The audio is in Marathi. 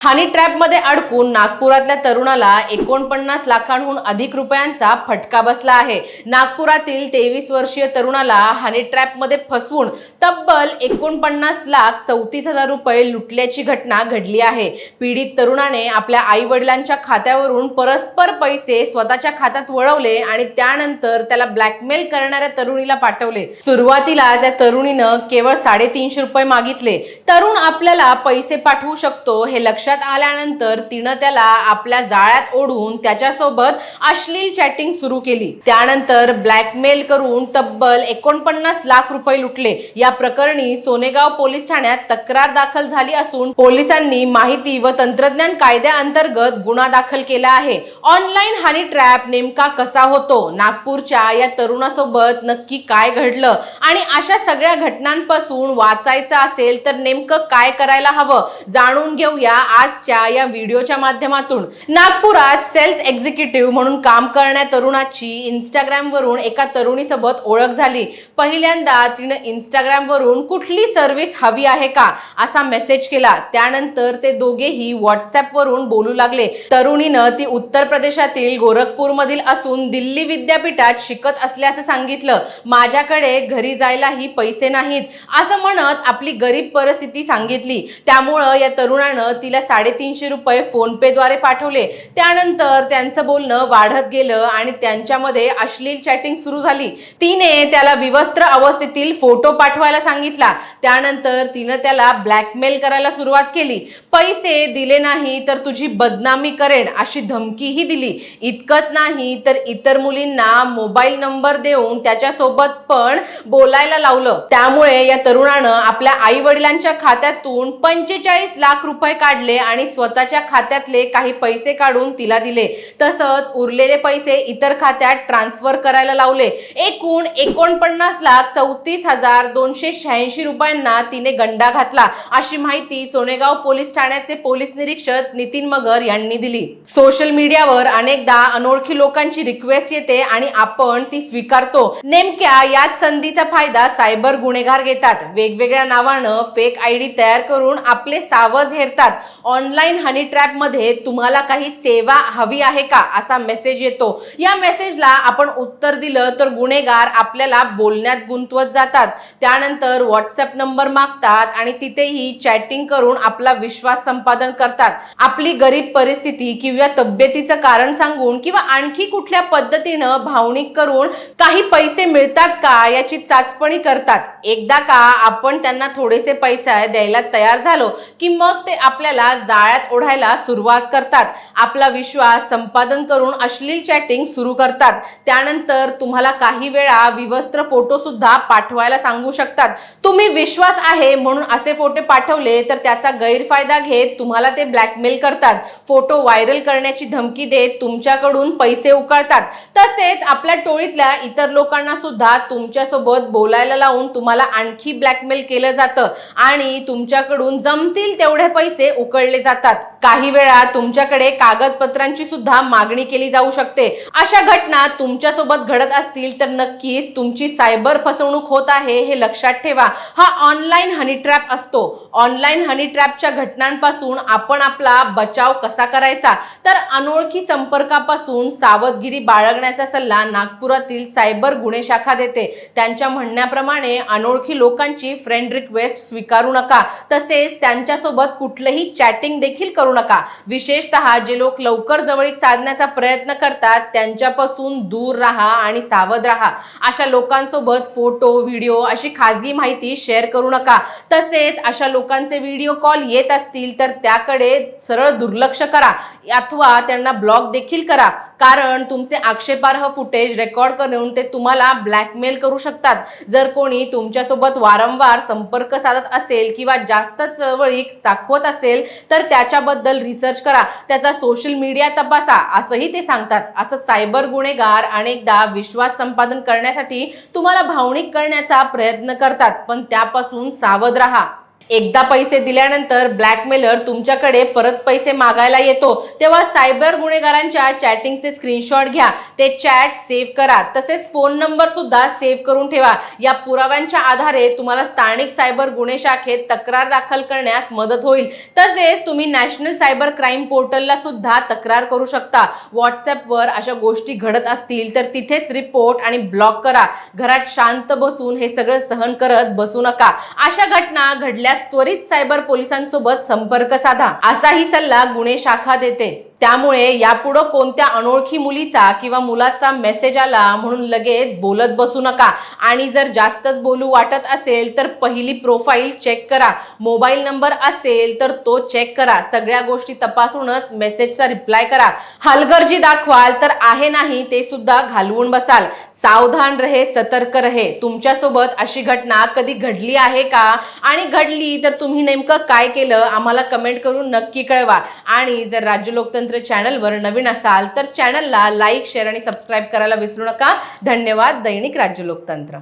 हानी ट्रॅपमध्ये अडकून नागपुरातल्या तरुणाला एकोणपन्नास लाखांहून अधिक रुपयांचा फटका बसला आहे. नागपुरातील तेवीस वर्षीय तरुणाला हनी ट्रॅपमध्ये फसवून तब्बल एकोणपन्नास लाख चौतीस हजार रुपये लुटल्याची घटना घडली आहे. पीडित तरुणाने आपल्या आई वडिलांच्या खात्यावरून परस्पर पैसे स्वतःच्या खात्यात वळवले आणि त्यानंतर त्याला ब्लॅकमेल करणाऱ्या तरुणीला पाठवले. सुरुवातीला त्या तरुणीनं केवळ साडेतीनशे रुपये मागितले. तरुण आपल्याला पैसे पाठवू शकतो हे लक्षात आल्यानंतर तिनं त्याला आपल्या जाळ्यात ओढून त्याच्यासोबत अश्लील चॅटिंग सुरू केली. त्यानंतर ब्लॅकमेल करून तब्बल एकोणपन्नास लाख रुपये लुटले. या प्रकरणी सोनेगाव पोलीस ठाण्यात तक्रार दाखल झाली असून पोलिसांनी माहिती व तंत्रज्ञान कायद्याअंतर्गत गुन्हा दाखल केला आहे. ऑनलाईन हानी ट्रॅप नेमका कसा होतो? नागपूरच्या या तरुणासोबत नक्की काय घडलं? आणि अशा सगळ्या घटनांपासून वाचायचं असेल तर नेमकं काय करायला हवं? जाणून घेऊया आजच्या या व्हिडिओच्या माध्यमातून नागपुरात सेल्स एक्झिक्युटिव्ह म्हणून काम करण्या तरुणाची इंस्टाग्रामवरून एका तरुणीसोबत ओळख झाली. पहिल्यांदा तिनं इंस्टाग्रामवरून कुठली सर्व्हिस हवी आहे का असा मेसेज केला. त्यानंतर ते दोघेही व्हॉट्सअप वरून बोलू लागले. तरुणीनं ती उत्तर प्रदेशातील गोरखपूर मधील असून दिल्ली विद्यापीठात शिकत असल्याचं सांगितलं. माझ्याकडे घरी जायलाही पैसे नाहीत असं म्हणत आपली गरीब परिस्थिती सांगितली. त्यामुळं या तरुणानं तिला साडेतीनशे रुपये फोनपेद्वारे पाठवले. त्यानंतर त्यांचं बोलणं वाढत गेलं आणि त्यांच्यामध्ये अश्लील चॅटिंग सुरू झाली. तिने त्याला विवस्त्र अवस्थेतील फोटो पाठवायला सांगितला. त्यानंतर तिनं त्याला ब्लॅकमेल करायला सुरुवात केली. पैसे दिले नाही तर तुझी बदनामी करेन अशी धमकीही दिली. इतकंच नाही तर इतर मुलींना मोबाईल नंबर देऊन त्याच्यासोबत पण बोलायला लावलं. त्यामुळे या तरुणानं आपल्या आई वडिलांच्या खात्यातून पंचेचाळीस लाख रुपये काढले आणि स्वतःच्या खात्यातले काही पैसे काढून तिला दिले. तसंच उरलेले पैसे इतर खात्यात ट्रान्सफर करायला लावले. एकूण एकोणपन्नास लाख चौतीस हजार दोनशे शहाऐंशी रुपयांना तिने गंडा घातला. अशी माहिती सोनेगाव पोलीस ठाण्याचे पोलीस निरीक्षक नितीन मगर यांनी दिली. सोशल मीडियावर अनेकदा अनोळखी लोकांची रिक्वेस्ट येते आणि आपण ती स्वीकारतो. नेमक्या याच संधीचा फायदा सायबर गुन्हेगार घेतात. वेगवेगळ्या नावानं फेक आयडी तयार करून आपले सावज हेरतात. ऑनलाईन हनी ट्रॅपमध्ये तुम्हाला काही सेवा हवी आहे का? असा मेसेज येतो. या मेसेजला आपण उत्तर दिलं तर गुन्हेगार आपल्याला बोलण्यात गुंतवत जातात. त्यानंतर व्हॉट्सअप नंबर मागतात आणि तिथेही चॅटिंग करून आपला विश्वास संपादन करतात. आपली गरीब परिस्थिती किंवा तब्येतीचं कारण सांगून किंवा आणखी कुठल्या पद्धतीनं भावनिक करून काही पैसे मिळतात का याची चाचपणी करतात. एकदा का आपण त्यांना थोडेसे पैसे द्यायला तयार झालो की मग ते आपल्याला जाळ्यात ओढायला सुरुवात करतात. आपला विश्वास संपादन करून अश्लील चॅटिंग सुरू करतात. त्यानंतर तुम्हाला काही वेळा विवस्त्र फोटो सुद्धा पाठवायला सांगू शकतात. तुम्ही विश्वास आहे म्हणून असे फोटो पाठवले तर त्याचा गैरफायदा घेत तुम्हाला ते ब्लॅकमेल करतात. फोटो व्हायरल करण्याची धमकी देत तुमच्याकडून पैसे उकळतात. तसेच आपल्या टोळीतल्या इतर लोकांना सुद्धा तुमच्यासोबत बोलायला लावून तुम्हाला आणखी ब्लॅकमेल केलं जातं. आणि तुमच्याकडून जमतील तेवढे पैसे उकळले जातात. काही वेळा तुमच्याकडे कागदपत्रांची सुद्धा मागणी केली जाऊ शकते. अशा घटना तुमच्यासोबत घडत असतील तर नक्कीच तुमची सायबर फसवणूक होत आहे हे लक्षात ठेवा. हा ऑनलाईन हनी ट्रॅप असतो. ऑनलाईन हनी ट्रॅपच्या घटनांपासून आपण आपला बचाव कसा करायचा? तर अनोळखी संपर्कापासून सावधगिरी बाळगण्याचा सल्ला नागपुरातील सायबर गुन्हे शाखा देते. त्यांच्या म्हणण्याप्रमाणे अनोळखी लोकांची फ्रेंड रिक्वेस्ट स्वीकारू नका. तसेच त्यांच्यासोबत कुठलंही चॅट चॅटिंग देखील करू नका. विशेषतः जे लोक लवकर जवळीक साधण्याचा प्रयत्न करतात त्यांच्यापासून दूर राहा आणि सावध राहा. अशा लोकांसोबत फोटो व्हिडिओ अशी खाजगी माहिती शेअर करू नका. तसेच अशा लोकांचे व्हिडिओ कॉल येत असतील तर त्याकडे सरळ दुर्लक्ष करा. अथवा त्यांना ब्लॉक देखील करा. कारण तुमचे आक्षेपार्ह फुटेज रेकॉर्ड करून ते तुम्हाला ब्लॅकमेल करू शकतात. जर कोणी तुमच्यासोबत वारंवार संपर्क साधत असेल किंवा जास्त जवळीक दाखवत असेल तर त्याच्याबद्दल रिसर्च करा. त्याचा सोशल मीडिया तपासा. असंही ते सांगतात. असं सायबर गुन्हेगार अनेकदा विश्वास संपादन करण्यासाठी तुम्हाला भावनिक करण्याचा प्रयत्न करतात. पण त्यापासून सावध राहा. एकदा पैसे दिल्यानंतर ब्लॅकमेलर तुमच्याकडे परत पैसे मागायला येतो तेव्हा सायबर गुन्हेगारांच्या चॅटिंगचे स्क्रीनशॉट घ्या. ते चॅट सेव्ह करा. तसेच फोन नंबर सुद्धा सेव्ह करून ठेवा. या पुराव्यांच्या आधारे तुम्हाला स्थानिक सायबर गुन्हे शाखेत तक्रार दाखल करण्यास मदत होईल. तसेच तुम्ही नॅशनल सायबर क्राईम पोर्टलला सुद्धा तक्रार करू शकता. व्हॉट्सअपवर अशा गोष्टी घडत असतील तर तिथेच रिपोर्ट आणि ब्लॉक करा. घरात शांत बसून हे सगळं सहन करत बसू नका. अशा घटना घडल्यास त्वरित सायबर पोलिसांसोबत संपर्क साधा. असाही सल्ला गुन्हे शाखा देते. त्यामुळे यापुढं कोणत्या अनोळखी मुलीचा किंवा मुलाचा मेसेज आला म्हणून लगेच बोलत बसू नका. आणि जर जास्तच बोलू वाटत असेल तर पहिली प्रोफाईल चेक करा. मोबाईल नंबर असेल तर तो चेक करा. सगळ्या गोष्टी तपासूनच मेसेजचा रिप्लाय करा. हलगर्जी दाखवाल तर आहे नाही ते सुद्धा घालवून बसाल. सावधान रहे सतर्क रहे. तुमच्यासोबत अशी घटना कधी घडली आहे का? आणि घडली तर तुम्ही नेमकं काय केलं? आम्हाला कमेंट करून नक्की कळवा. आणि जर राज्य लोकतंत्र चॅनलवर नवीन असाल तर चॅनलला लाईक शेअर आणि सबस्क्राईब करायला विसरू नका. धन्यवाद. दैनिक राज्य लोकतंत्र.